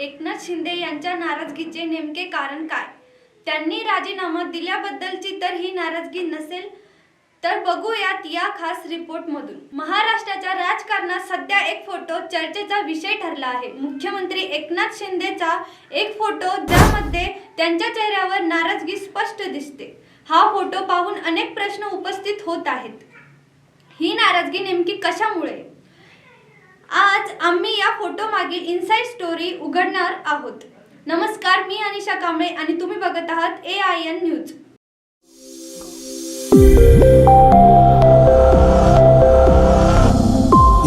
एकनाथ शिंदे यांच्या नाराजगीचे नेमके कारण काय? त्यांनी राजीनामा दिल्याबद्दलची तर ही नाराजगी नसेल तर बघूयात या खास रिपोर्टमधून. महाराष्ट्राच्या राजकारणात सध्या एक फोटो चर्चेचा विषय ठरला आहे. मुख्यमंत्री एकनाथ शिंदेचा एक फोटो ज्यामध्ये त्यांच्या चेहऱ्यावर नाराजगी स्पष्ट दिसते. हा फोटो पाहून अनेक प्रश्न उपस्थित होत आहेत. ही नाराजगी नेमकी कशामुळे? आज आम्ही या फोटो मागील इनसाइड स्टोरी उघडणार आहोत. नमस्कार मी अनिशा कांबळे आणि तुम्ही बघत आहात A I N news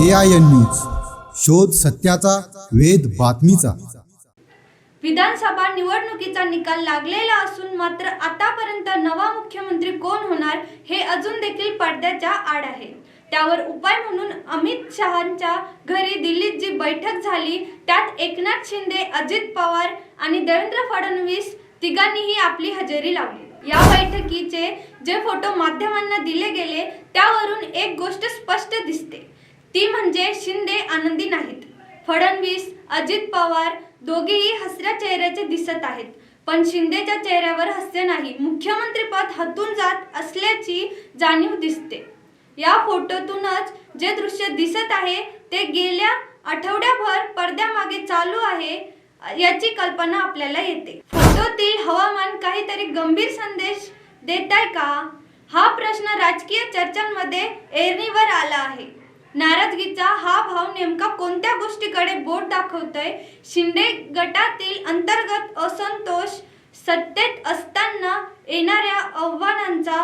A I N news शोध सत्याचा वेध बातमीचा. विधानसभा निवडणुकीचा निकाल लागलेला असून मात्र आतापर्यंत नवा मुख्यमंत्री कोण होणार हे अजून देखील पडद्याच्या आड आहे. त्यावर उपाय म्हणून अमित शहांच्या घरी दिल्लीत जी बैठक झाली त्यात एकनाथ शिंदे अजित पवार आणि देवेंद्र फडणवीस तिघांनीही आपली हजेरी लावली. या बैठकीचे जे फोटो माध्यमांना दिले गेले त्यावरून एक गोष्ट स्पष्ट दिसते. ती म्हणजे शिंदे आनंदी नाहीत. फडणवीस अजित पवार दोघेही हसऱ्या चेहऱ्याचे दिसत आहेत. पण शिंदेच्या चेहऱ्यावर हसते नाही. मुख्यमंत्रीपद हातून जात असल्याची जाणीव दिसते. या फोटोतूनच जे दृश्य दिसत आहे ते गेल्या आठवड्याभर पडद्यामागे चालू आहे याची कल्पना आपल्याला येते. फोटोतील हवामान काहीतरी गंभीर संदेश देत आहे का? हा प्रश्न राजकीय चर्चांमध्ये ऐरणीवर आला आहे. नाराजगीचा हा भाव नेमका कोणत्या गोष्टीकडे बोट दाखवतोय? शिंदे गटातील अंतर्गत असंतोष सत्तेत असताना येणाऱ्या आव्हानांचा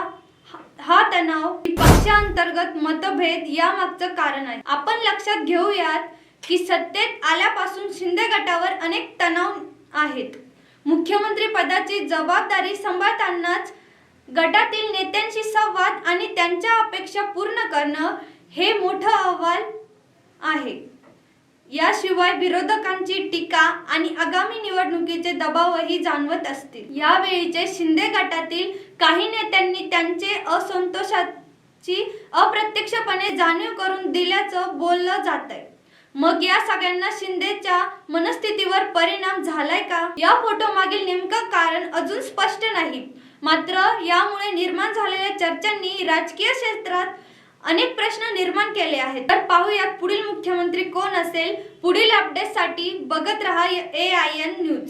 हा- तणाव पक्षांतर्गत मतभेद यामागचं कारण आहे. आपण लक्षात घेऊयात की सत्तेत आल्यापासून शिंदे गटावर अनेक तणाव आहेत. मुख्यमंत्री पदाची जबाबदारी सांभाळतानाच गटातील नेत्यांशी संवाद आणि त्यांच्या अपेक्षा पूर्ण करणं हे मोठं अहवाल आहे. याशिवाय विरोधकांची टीका आणि आगामी निवडणुकीचे दबावही जाणवत असतील. यावेळीचे शिंदे गटातील काही नेत्यांनी त्यांचे असंतोषाची अप्रत्यक्षपणे जाणीव करून दिल्याचं बोललं जात आहे मग या सगळ्यांना शिंदेच्या मनस्थितीवर परिणाम झालाय का? या फोटो मागील नेमकं कारण अजून स्पष्ट नाही. मात्र यामुळे निर्माण झालेल्या चर्चांनी राजकीय क्षेत्रात अनेक प्रश्न निर्माण केले आहेत. तर पाहूयात पुढील मुख्यमंत्री नसेल असेल पुढील अपडेटसाठी बघत रहा ए आय एन न्यूज